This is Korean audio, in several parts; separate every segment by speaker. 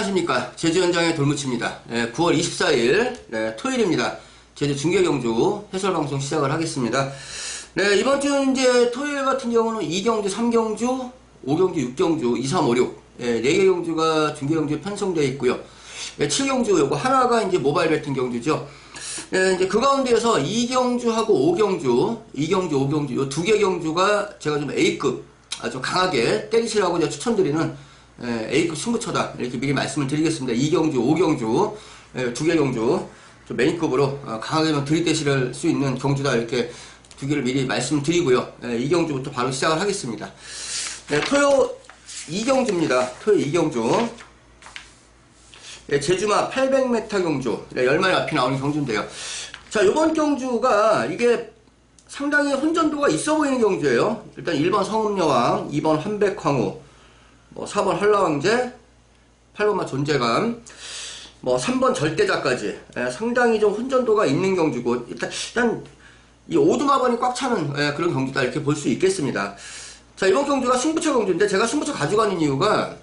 Speaker 1: 안녕하십니까 제주 현장의 돌무치입니다. 9월 24일 토요일입니다. 제주 중계경주 해설방송 시작을 하겠습니다. 네, 이번 주 이제 토요일 같은 경우는 2경주, 3경주, 5경주, 6경주, 2, 3, 5, 6 네, 4개 경주가 중계경주에 편성되어 있고요. 네, 7경주 요거 하나가 이제 모바일 배팅 경주죠. 네, 이제 그 가운데에서 2경주하고 5경주, 2경주, 5경주 요 두 개 경주가 제가 좀 A급 아주 강하게 때리시라고 추천드리는 예, A급 승부처다 이렇게 미리 말씀을 드리겠습니다. 2경주, 5경주 예, 두개 경주 좀 메인급으로 어, 강하게 좀 들이대실 수 있는 경주다 이렇게 두 개를 미리 말씀드리고요. 예, 2경주부터 바로 시작을 하겠습니다. 네, 토요 2경주입니다. 토요 2경주 예, 제주마 800m 경주 네, 10마리 앞이 나오는 경주인데요. 자, 요번 경주가 이게 상당히 혼전도가 있어 보이는 경주예요. 일단 1번 성읍여왕, 2번 한백황후, 뭐 4번 한라왕제, 8번만 존재감, 뭐 3번 절대자까지 예, 상당히 좀 혼전도가 있는 경주고 일단, 이 오두마번이 꽉 차는 예, 그런 경주다 이렇게 볼 수 있겠습니다. 자 이번 경주가 승부처 경주인데 제가 승부처 가져가는 이유가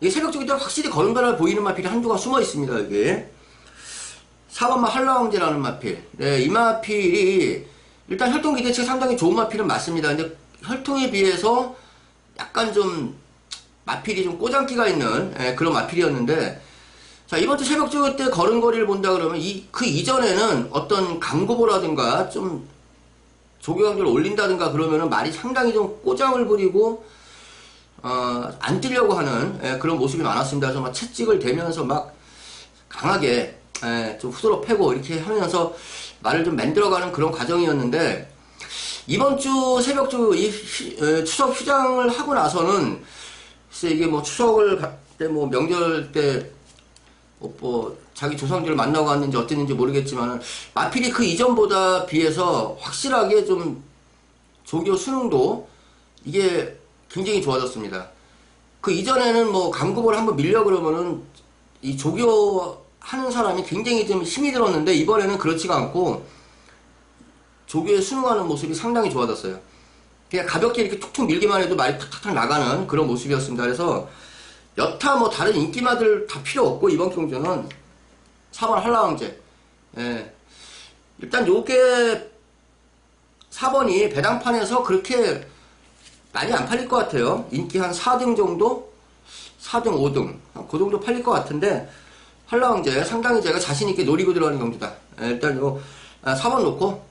Speaker 1: 이게 새벽 쪽에 확실히 걸음변을 보이는 마필이 한두가 숨어 있습니다 여기. 4번마 한라왕제라는 마필. 네, 이 마필이 일단 혈통 기대치 상당히 좋은 마필은 맞습니다. 근데 혈통에 비해서 약간 좀 마필이 좀 꼬장기가 있는 예, 그런 마필이었는데 자 이번 주 새벽 주때 걸음거리를 본다 그러면 이 그 이전에는 어떤 강고보라든가 좀 조교강조를 올린다든가 그러면은 말이 상당히 좀 꼬장을 부리고 어, 안 뛰려고 하는 예, 그런 모습이 많았습니다. 그래서 막 채찍을 대면서 막 강하게 예, 좀 후드로 패고 이렇게 하면서 말을 좀 만들어가는 그런 과정이었는데 이번 주 새벽 주이 추석 휴장을 하고 나서는 이게 뭐 추석을 때 뭐 명절 때 뭐, 뭐 자기 조상들을 만나고 왔는지 어땠는지 모르겠지만 마필이 그 이전보다 비해서 확실하게 좀 조교 수능도 이게 굉장히 좋아졌습니다. 그 이전에는 뭐 강급을 한번 밀려 그러면은 이 조교 하는 사람이 굉장히 좀 힘이 들었는데 이번에는 그렇지가 않고 조교에 수능하는 모습이 상당히 좋아졌어요. 그냥 가볍게 이렇게 툭툭 밀기만 해도 말이 탁탁탁 나가는 그런 모습이었습니다. 그래서 여타 뭐 다른 인기마들 다 필요 없고 이번 경주는 4번 한라왕제. 예. 일단 요게 4번이 배당판에서 그렇게 많이 안 팔릴 것 같아요. 인기 한 4등 정도? 4등, 5등. 그 정도 팔릴 것 같은데, 한라왕제 상당히 제가 자신있게 노리고 들어가는 경주다. 예, 일단 요, 4번 놓고, 아,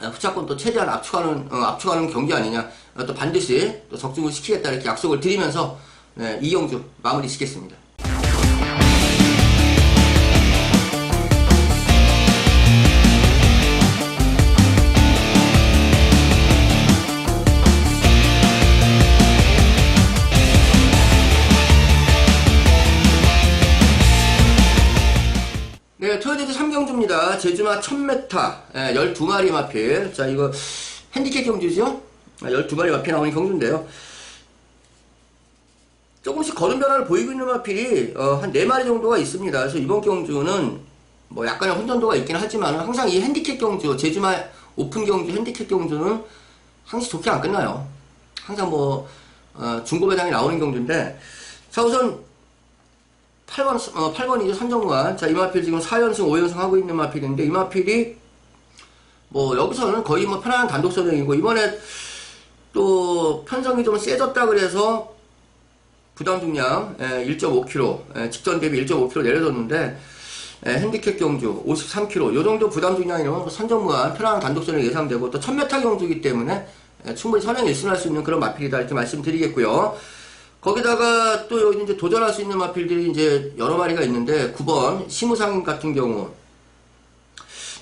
Speaker 1: 후차권 또 최대한 압축하는, 어, 압축하는 경기 아니냐. 어, 또 반드시 또 적중을 시키겠다 이렇게 약속을 드리면서, 네, 이 경주 마무리 짓겠습니다. 제주마 1000m, 예, 12마리 마필. 자, 이거 핸디캡 경주죠? 아, 12마리 마필 나오는 경주인데요. 조금씩 걸음 변화를 보이고 있는 마필이 어, 한 4마리 정도가 있습니다. 그래서 이번 경주는 뭐 약간의 혼전도가 있긴 하지만 항상 이 핸디캡 경주, 제주마 오픈 경주, 핸디캡 경주는 항상 좋게 안 끝나요. 항상 뭐 어, 중고 배당이 나오는 경주인데 자 우선 8번, 어, 8번이죠, 산정관. 자, 이 마필 지금 4연승, 5연승 하고 있는 마필인데, 이 마필이, 뭐, 여기서는 거의 뭐 편안한 단독 선행이고, 이번에 또 편성이 좀 세졌다 그래서, 부담 중량, 예, 1.5kg, 예, 직전 대비 1.5kg 내려졌는데, 예, 핸디캡 경주 53kg, 요 정도 부담 중량이면 산정관 편안한 단독 선행 예상되고, 또 1000m 경주이기 때문에, 예, 충분히 선행 1승 할수 있는 그런 마필이다, 이렇게 말씀드리겠고요. 거기다가 또 여기 이제 도전할 수 있는 마필들이 이제 여러 마리가 있는데 9번 심우상 같은 경우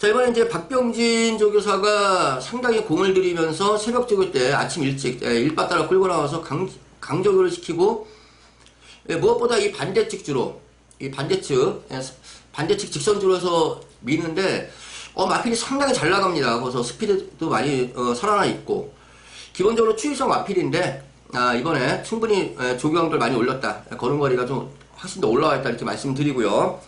Speaker 1: 자 이번에 이제 박병진 조교사가 상당히 공을 들이면서 새벽 조교 때 아침 일찍 예, 일바따라 끌고 나와서 강, 강조교를 시키고 예, 무엇보다 이 반대측 주로 이 반대측 예, 반대측 직선 주로서 미는데 어 마필이 상당히 잘 나갑니다. 그래서 스피드도 많이 어, 살아나 있고 기본적으로 추위성 마필인데 아, 이번에 충분히 에, 조교왕들 많이 올렸다. 걸음걸이가 좀 훨씬 더 올라와 있다. 이렇게 말씀드리고요.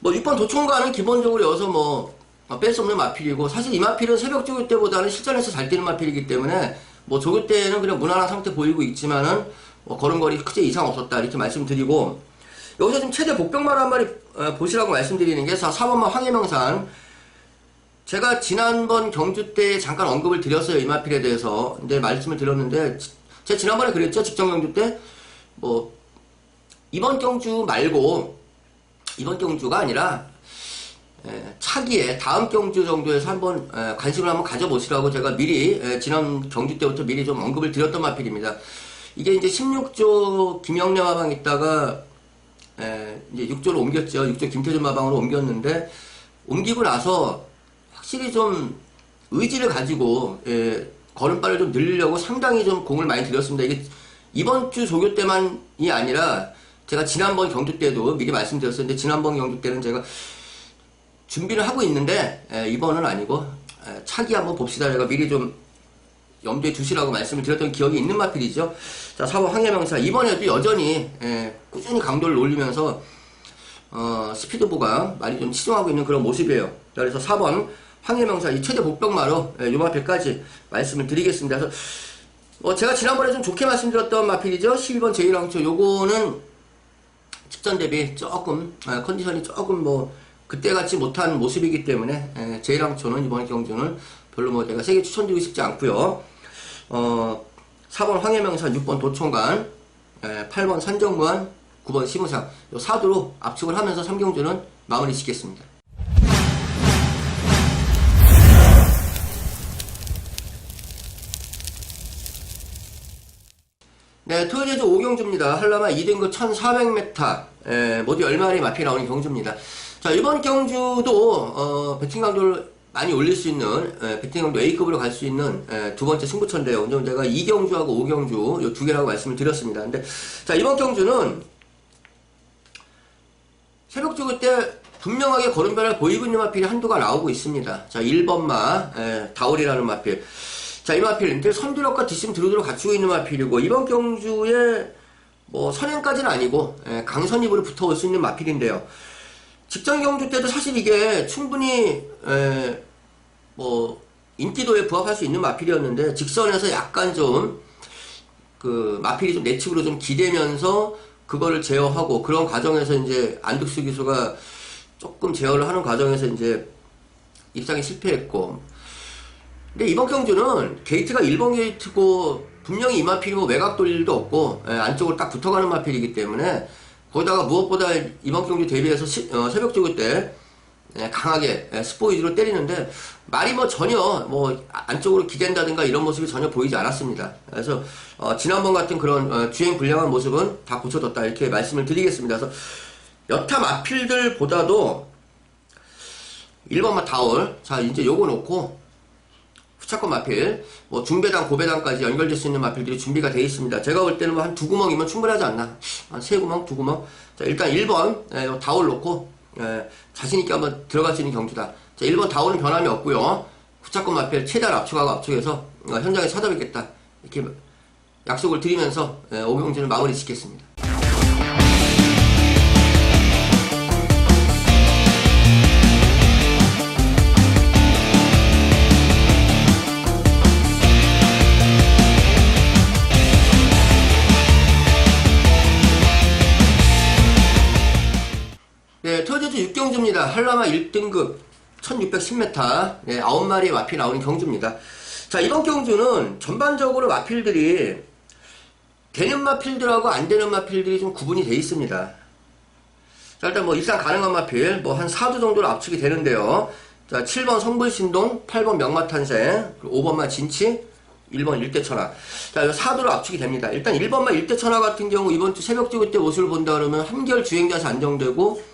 Speaker 1: 뭐 6번 도총과는 기본적으로 여기서 뭐 뺄 수 없는 마필이고 사실 이 마필은 새벽 조교 때보다는 실전에서 잘 뛰는 마필이기 때문에 뭐 조교 때는 그냥 무난한 상태 보이고 있지만은 뭐 걸음걸이 크게 이상 없었다 이렇게 말씀드리고 여기서 지금 최대 복병마루 한 마리 어, 보시라고 말씀드리는 게 4번마 황해명산 제가 지난번 경주 때 잠깐 언급을 드렸어요 이마필에 대해서 근데 말씀을 드렸는데 지- 제가 지난번에 그랬죠 직전 경주 때 뭐 이번 경주 말고 이번 경주가 아니라 에, 차기에 다음 경주 정도에서 한번 에, 관심을 한번 가져보시라고 제가 미리 에, 지난 경주 때부터 미리 좀 언급을 드렸던 마필입니다. 이게 이제 16조 김영래 마방 있다가 에, 이제 6조로 옮겼죠. 6조 김태준 마방으로 옮겼는데 옮기고 나서 확실히 좀 의지를 가지고 에, 걸음발을 좀 늘리려고 상당히 좀 공을 많이 들였습니다. 이게 이번 주 조교 때만이 아니라 제가 지난번 경주 때도 미리 말씀드렸었는데 지난번 경주 때는 제가 준비를 하고 있는데 에, 이번은 아니고 에, 차기 한번 봅시다. 제가 미리 좀 염두에 두시라고 말씀을 드렸던 기억이 있는 마필이죠. 자, 4번 황해명사 이번에도 여전히 에, 꾸준히 강도를 올리면서 어, 스피드 보가 많이 좀 치중하고 있는 그런 모습이에요. 자, 그래서 4번 황해명사 이 최대 복병마로 에, 요 마필까지 말씀을 드리겠습니다. 그래서 어, 제가 지난번에 좀 좋게 말씀드렸던 마필이죠. 12번 제1항초 요거는 직전 대비 조금 아, 컨디션이 조금 뭐 그때 같지 못한 모습이기 때문에 에, 제1항초는 이번 경주는 별로 뭐 제가 세게 추천드리고 싶지 않고요. 어, 4번 황해명산, 6번 도청관, 에, 8번 산정무한, 9번 시무상 요 4도로 압축을 하면서 3경주는 마무리 짓겠습니다. 네, 토요일에도 5경주입니다. 한라마 2등급 1400m, 에, 모두 10마리 마피 나오는 경주입니다. 자, 이번 경주도, 어, 배팅 강도를 많이 올릴 수 있는, 에, 배팅 강도 A급으로 갈 수 있는, 에, 두 번째 승부처인데요. 오늘 제가 2경주하고 5경주, 요 두 개라고 말씀을 드렸습니다. 근데, 자, 이번 경주는, 새벽 주그 때 분명하게 걸음변을 보이고 있는 마필이 한두가 나오고 있습니다. 자, 1번마, 에, 다올이라는 마필. 자, 이 마필, 이제 선두력과 뒷심 드루드로 갖추고 있는 마필이고, 이번 경주에 뭐 선행까지는 아니고, 에, 강선입으로 붙어올 수 있는 마필인데요. 직전 경주 때도 사실 이게 충분히, 에, 뭐, 인기도에 부합할 수 있는 마필이었는데, 직선에서 약간 좀, 그, 마필이 좀 내측으로 좀 기대면서, 그거를 제어하고, 그런 과정에서 이제 안득수 기수가 조금 제어를 하는 과정에서 이제 입상이 실패했고, 근데 이번 경주는 게이트가 1번 게이트고 분명히 이 마필이고 외곽 돌일도 없고 예, 안쪽으로 딱 붙어가는 마필이기 때문에 거기다가 무엇보다 이번 경주 대비해서 시- 어, 새벽 조그 때 예, 강하게 예, 스포 위주로 때리는데 말이 뭐 전혀 뭐 안쪽으로 기댄다든가 이런 모습이 전혀 보이지 않았습니다. 그래서 어, 지난번 같은 그런 어, 주행 불량한 모습은 다 고쳐졌다 이렇게 말씀을 드리겠습니다. 그래서 여타 마필들보다도 1번마 다올 자 이제 요거 놓고 후차권 마필, 뭐 중배당, 고배당까지 연결될 수 있는 마필들이 준비가 되어 있습니다. 제가 볼 때는 뭐 한 두 구멍이면 충분하지 않나. 한 세 구멍, 두 구멍. 자, 일단 1번, 예, 요 다올 놓고, 예, 자신있게 한번 들어갈 수 있는 경주다. 자, 1번 다올은 변함이 없고요 후차권 마필 최대한 압축하고 압축해서 어, 현장에 찾아뵙겠다. 이렇게 약속을 드리면서 예, 오경주는 마무리 짓겠습니다. 경주입니다. 한라마 1등급 1610m 네, 9마리의 마필 나오는 경주입니다. 자, 이번 경주는 전반적으로 마필들이 되는 마필들하고 안 되는 마필들이 좀 구분이 돼 있습니다. 자, 일단 뭐 입상 가능한 마필 뭐 한 4두 정도로 압축이 되는데요. 자, 7번 성불신동, 8번 명마탄생, 5번마 진치, 1번 일대천하. 자, 이 4도로 압축이 됩니다. 일단 1번마 일대천하 같은 경우 이번 주 새벽 지구 때 모습을 본다 그러면 한결 주행자에서 안정되고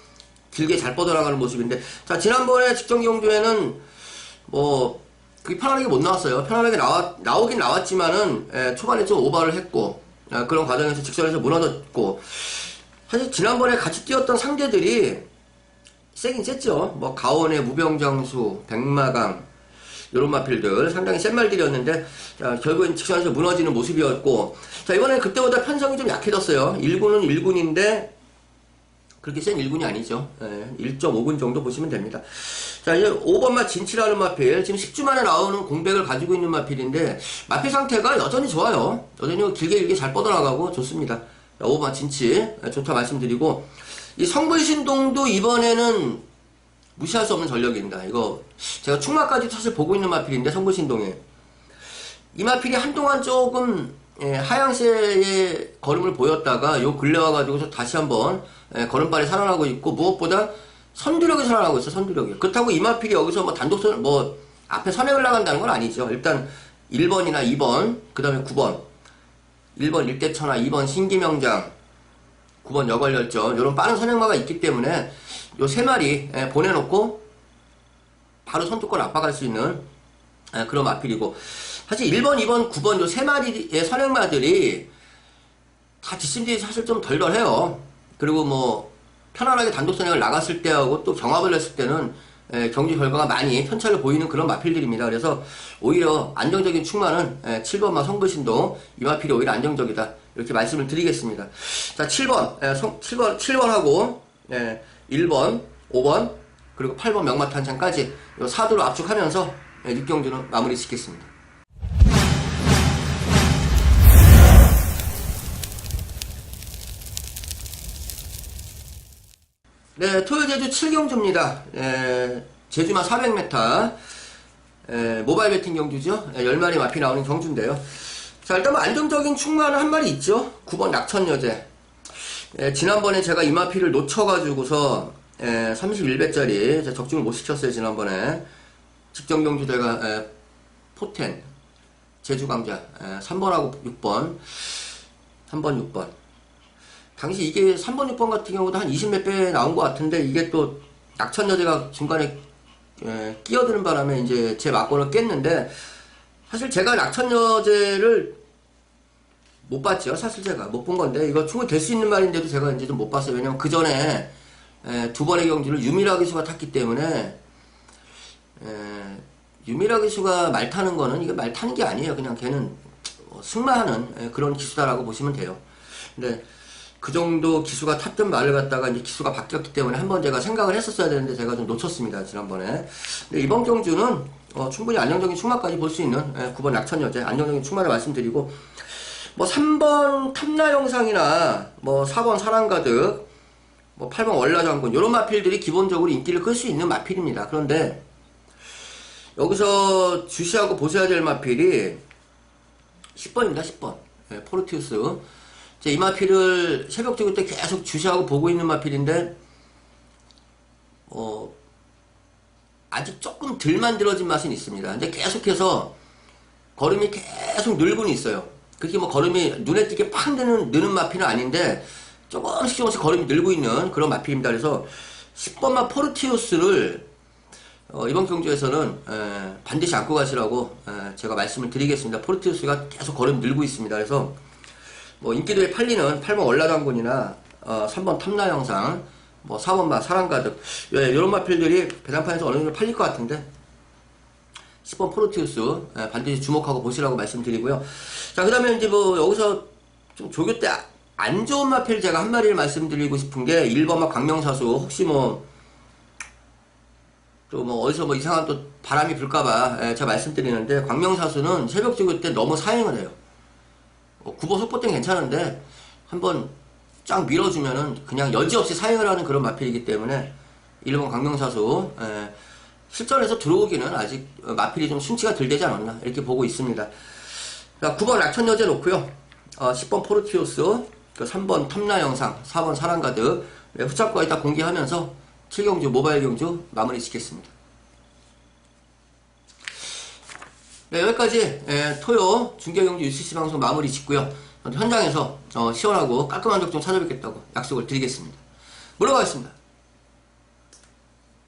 Speaker 1: 길게 잘 뻗어나가는 모습인데 자 지난번에 직전 경주에는 뭐 그게 편안하게 못 나왔어요. 편안하게 나와, 나오긴 나왔지만은 에, 초반에 좀 오버를 했고 아, 그런 과정에서 직선에서 무너졌고 사실 지난번에 같이 뛰었던 상대들이 세긴 셌죠. 뭐 가온의 무병장수 백마강 요런 마필들 상당히 센 말들이었는데 자, 결국엔 직선에서 무너지는 모습이었고 자 이번에 그때보다 편성이 좀 약해졌어요. 1군은 1군인데 그렇게 센 1군이 아니죠. 예, 1.5군 정도 보시면 됩니다. 자, 이제 5번 마 진치라는 마필. 지금 10주 만에 나오는 공백을 가지고 있는 마필인데, 마필 상태가 여전히 좋아요. 여전히 길게 길게 잘 뻗어나가고 좋습니다. 자, 5번 진치. 예, 좋다 말씀드리고, 이 성불신동도 이번에는 무시할 수 없는 전력입니다. 이거, 제가 충마까지 사실 보고 있는 마필인데, 성불신동에. 이 마필이 한동안 조금 예, 하향세의 걸음을 보였다가 요 근래 와가지고 다시 한번 예, 걸음발이 살아나고 있고 무엇보다 선두력이 살아나고 있어 선두력이 그렇다고 이 마필이 여기서 뭐 단독선 뭐 앞에 선행을 나간다는 건 아니죠. 일단 1번이나 2번 그 다음에 9번. 1번 일대천하 2번 신기명장 9번 여걸열전. 이런 빠른 선행마가 있기 때문에 요 세 마리 예, 보내놓고 바로 선두권 압박할 수 있는 예, 그런 마필이고 사실 1번, 2번, 9번 요 세 마리의 선행마들이 다 뒷심들이 사실 좀 덜덜해요. 그리고 뭐 편안하게 단독 선행을 나갔을 때하고 또 경합을 했을 때는 예, 경기 결과가 많이 편차를 보이는 그런 마필들입니다. 그래서 오히려 안정적인 충만은 예, 7번마 성불신동 이 마필이 오히려 안정적이다. 이렇게 말씀을 드리겠습니다. 자, 7번, 예, 성, 7번, 7번하고 예, 1번, 5번, 그리고 8번 명마탄창까지 요 사도로 압축하면서 예, 6경주는 마무리 짓겠습니다. 네, 토요 제주 7경주입니다. 에, 제주마 400m, 에, 모바일 배팅 경주죠. 에, 10마리 마피 나오는 경주인데요. 자, 일단 뭐 안정적인 충만은 한 마리 있죠. 9번 낙천여제. 에, 지난번에 제가 이 마피를 놓쳐가지고서 에, 31배짜리 적중을 못 시켰어요, 지난번에. 직전 경주 제가 에, 포텐, 제주강자, 에, 3번하고 6번, 3번, 6번. 당시 이게 3번, 6번 같은 경우도 한 20몇 배 나온 것 같은데 이게 또 낙천여대가 중간에 예, 끼어드는 바람에 이제 제 막권을 깼는데 사실 제가 낙천여제를 못 봤죠. 사실 제가 못 본 건데 이거 충분히 될 수 있는 말인데도 제가 이제 좀 못 봤어요. 왜냐면 그 전에 예, 두 번의 경기를 유미라 기수가 탔기 때문에 예, 유미라 기수가 말 타는 거는 이게 말 타는 게 아니에요. 그냥 걔는 뭐 승마하는 예, 그런 기수다라고 보시면 돼요. 근데 그 정도 기수가 탔던 말을 갖다가 이제 기수가 바뀌었기 때문에 한번 제가 생각을 했었어야 되는데 제가 좀 놓쳤습니다 지난번에. 근데 이번 경주는 어, 충분히 안정적인 충마까지 볼 수 있는 예, 9번 낙천여제 안정적인 충마를 말씀드리고 뭐 3번 탐나 영상이나 뭐 4번 사랑가득 뭐 8번 월라장군 이런 마필들이 기본적으로 인기를 끌 수 있는 마필입니다. 그런데 여기서 주시하고 보셔야 될 마필이 10번입니다. 10번 예, 포르티우스 제 이 마필을 새벽 저기 때 계속 주시하고 보고 있는 마필인데 어 아직 조금 덜 만들어진 맛은 있습니다. 근데 계속해서 걸음이 계속 늘고는 있어요. 그게 뭐 걸음이 눈에 띄게 팍 느는, 느는 마필은 아닌데 조금씩 조금씩 걸음이 늘고 있는 그런 마필입니다. 그래서 10번마 포르티우스를 어, 이번 경주에서는 에, 반드시 안고 가시라고 에, 제가 말씀을 드리겠습니다. 포르티우스가 계속 걸음이 늘고 있습니다. 그래서 뭐 인기도에 팔리는 8번 월라장군이나 어, 3번 탐나 영상, 뭐 4번 마 사랑 가득 예, 이런 마필들이 배당판에서 어느 정도 팔릴 것 같은데 10번 포르티우스 예, 반드시 주목하고 보시라고 말씀드리고요. 자 그 다음에 이제 뭐 여기서 좀 조교 때 안 좋은 마필 제가 한 마리를 말씀드리고 싶은 게 1번 마 광명사수 혹시 뭐 또뭐 어디서 뭐 이상한 또 바람이 불까봐 예, 제가 말씀드리는데 광명사수는 새벽 조교 때 너무 사행을 해요. 어, 9번 속보 땐 괜찮은데 한번 쫙 밀어주면은 그냥 여지없이 사행을 하는 그런 마필이기 때문에 일본 강명사수 에, 실전에서 들어오기는 아직 어, 마필이 좀 순치가 덜 되지 않았나 이렇게 보고 있습니다. 자, 9번 낙천여제 놓고요. 어, 10번 포르티오스, 그 3번 탐나 영상, 4번 사랑가득 네, 후착과 이따 공개하면서 7경주 모바일 경주 마무리 짓겠습니다. 네, 여기까지 에, 토요 중계경주 UCC 방송 마무리 짓고요. 현장에서 어, 시원하고 깔끔한 적좀 찾아뵙겠다고 약속을 드리겠습니다. 물러가겠습니다.